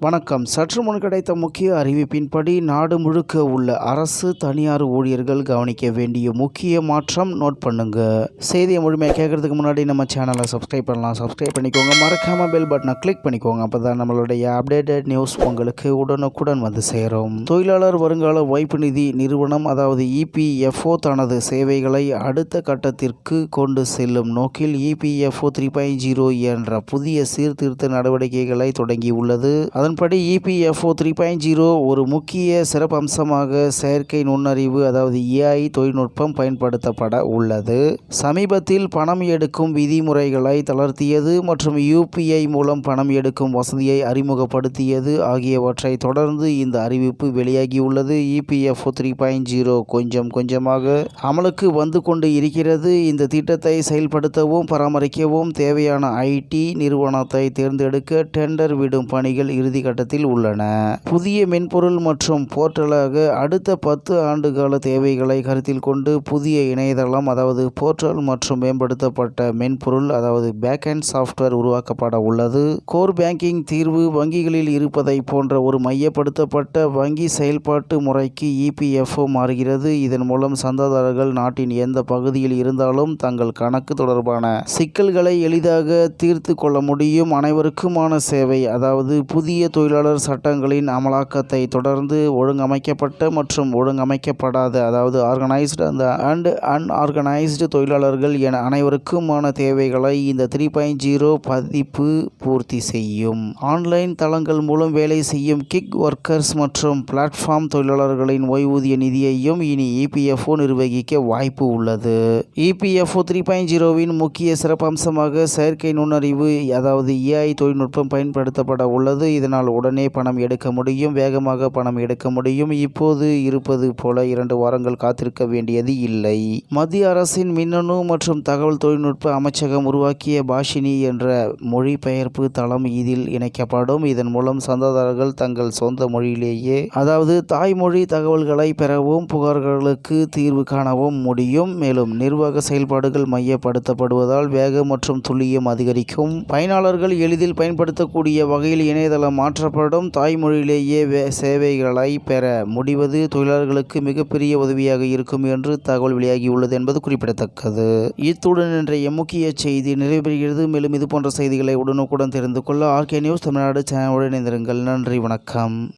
வணக்கம். சற்று முன் கிடைத்த முக்கிய அறிவிப்பின்படி நாடு முழுக்க உள்ள அரசு தனியார் ஊழியர்கள் கவனிக்க வேண்டிய முக்கிய மாற்றம் நோட் பண்ணுங்க. செய்தியை முழுமையாக கேட்கறதுக்கு முன்னாடி நம்ம சேனலை சப்ஸ்கிரைப் பண்ணலாம். சப்ஸ்கிரைப் பண்ணிக்கோங்க. மறக்காம பெல் பட்டனை கிளிக் பண்ணிக்கோங்க. அப்பதான் நம்மளுடைய அப்டேட்டட் நியூஸ் உங்களுக்கு உடனுக்குடன் வந்து சேரும். தொழிலாளர் வருங்கால வைப்பு நிதி நிறுவனம் அதாவது இபிஎஃப்ஓ தனது சேவைகளை அடுத்த கட்டத்திற்கு கொண்டு செல்லும் நோக்கில் இபிஎஃப்ஓ த்ரீ பாயிண்ட் ஜீரோ என்ற புதிய சீர்திருத்த நடவடிக்கைகளை தொடங்கியுள்ளது. அதன்படி இபிஎஃப்ஓ த்ரீ பாயிண்ட் ஜீரோ ஒரு முக்கிய சிறப்பம்சமாக செயற்கை நுண்ணறிவு அதாவது ஏஐ தொழில்நுட்பம் பயன்படுத்தப்பட உள்ளது. சமீபத்தில் பணம் எடுக்கும் விதிமுறைகளை தளர்த்தியது மற்றும் யூபிஐ மூலம் பணம் எடுக்கும் வசதியை அறிமுகப்படுத்தியது ஆகியவற்றை தொடர்ந்து இந்த அறிவிப்பு வெளியாகியுள்ளது. இபிஎஃப்ஓ த்ரீ பாயிண்ட் ஜீரோ கொஞ்சம் கொஞ்சமாக அமலுக்கு வந்து கொண்டு இருக்கிறது. இந்த திட்டத்தை செயல்படுத்தவும் பராமரிக்கவும் தேவையான ஐடி நிறுவனத்தை தேர்ந்தெடுக்க டெண்டர் விடும் பணிகள் இறுதி கட்டத்தில் உள்ளன. புதிய மென்பொருள் மற்றும் போர்ட்டலாக அடுத்த பத்து ஆண்டுகால தேவைகளை கருத்தில் கொண்டு புதிய இணையதளம் அதாவது போர்ட்டல் மற்றும் மேம்படுத்தப்பட்ட மென்பொருள் அதாவது பேக் அண்ட் சாஃப்ட்வேர் உருவாக்கப்பட உள்ளது. கோர் பேங்கிங் தீர்வு வங்கிகளில் இருப்பதை போன்ற ஒரு மையப்படுத்தப்பட்ட வங்கி செயல்பாட்டு முறைக்கு இபிஎஃப்ஓ மாறுகிறது. இதன் மூலம் சந்தாதாரர்கள் நாட்டின் எந்த பகுதியில் இருந்தாலும் தங்கள் கணக்கு தொடர்பான சிக்கல்களை எளிதாக தீர்த்து கொள்ள முடியும். அனைவருக்குமான சேவை அதாவது புதிய தொழிலாளர் சட்டங்களின் அமலாக்கத்தை தொடர்ந்து ஒழுங்கமைக்கப்பட்ட மற்றும் ஒழுங்கமைக்கப்படாத அதாவது ஆர்கனைஸ்டு அந்த அண்ட் அன்ஆர்கனைஸ்டு தொழிலாளர்கள் என அனைவருக்குமான தேவைகளை இந்த த்ரீ பாயிண்ட் ஜீரோ பதிப்பு பூர்த்தி செய்யும். ஆன்லைன் தளங்கள் மூலம் வேலை செய்யும் கிக் ஒர்க்கர்ஸ் மற்றும் பிளாட்ஃபார்ம் தொழிலாளர்களின் ஓய்வூதிய நிதியையும் இனி இபிஎஃப்ஓ நிர்வகிக்க வாய்ப்பு உள்ளது. இபிஎஃப்ஓ த்ரீ பாயிண்ட் ஜீரோவின் முக்கிய சிறப்பம்சமாக செயற்கை நுண்ணறிவு அதாவது ஏஐ தொழில்நுட்பம் பயன்படுத்தப்பட உள்ளது. இதனால் உடனே பணம் எடுக்க முடியும் வேகமாக பணம் எடுக்க முடியும். இப்போது இருப்பது போல இரண்டு வாரங்கள் காத்திருக்க வேண்டியது இல்லை. மத்திய அரசின் மின்னணு மற்றும் தகவல் தொழில்நுட்ப அமைச்சகம் உருவாக்கிய பாஷினி என்ற மொழிபெயர்ப்பு தளம் இதில் இணைக்கப்படும். இதன் மூலம் சந்தாதாரர்கள் தங்கள் சொந்த மொழியிலேயே அதாவது தாய்மொழி தகவல்களை பெறவும் புகார்களுக்கு தீர்வு காணவும் முடியும். மேலும் நிர்வாக செயல்பாடுகள் மையப்படுத்தப்படுவதால் வேகம் மற்றும் துல்லியம் அதிகரிக்கும். பயனாளர்கள் எளிதில் பயன்படுத்தக்கூடிய வகையில் இணையதளம் மாற்றப்படும் தாய்மொழியிலேயே வே- சேவைகளை பெற முடிவது தொழிலாளர்களுக்கு மிகப்பெரிய உதவியாக இருக்கும் என்று தகவல் வெளியாகியுள்ளது என்பது குறிப்பிடத்தக்கது. இத்துடன் இன்றைய முக்கிய செய்தி நிறைவேறுகிறது மேலும் இது போன்ற செய்திகளை உடனுக்குடன் தெரிந்து கொள்ள ஆர்கே நியூஸ் தமிழ்நாடு சேனலுடன் இணைந்திருங்கள். நன்றி வணக்கம்.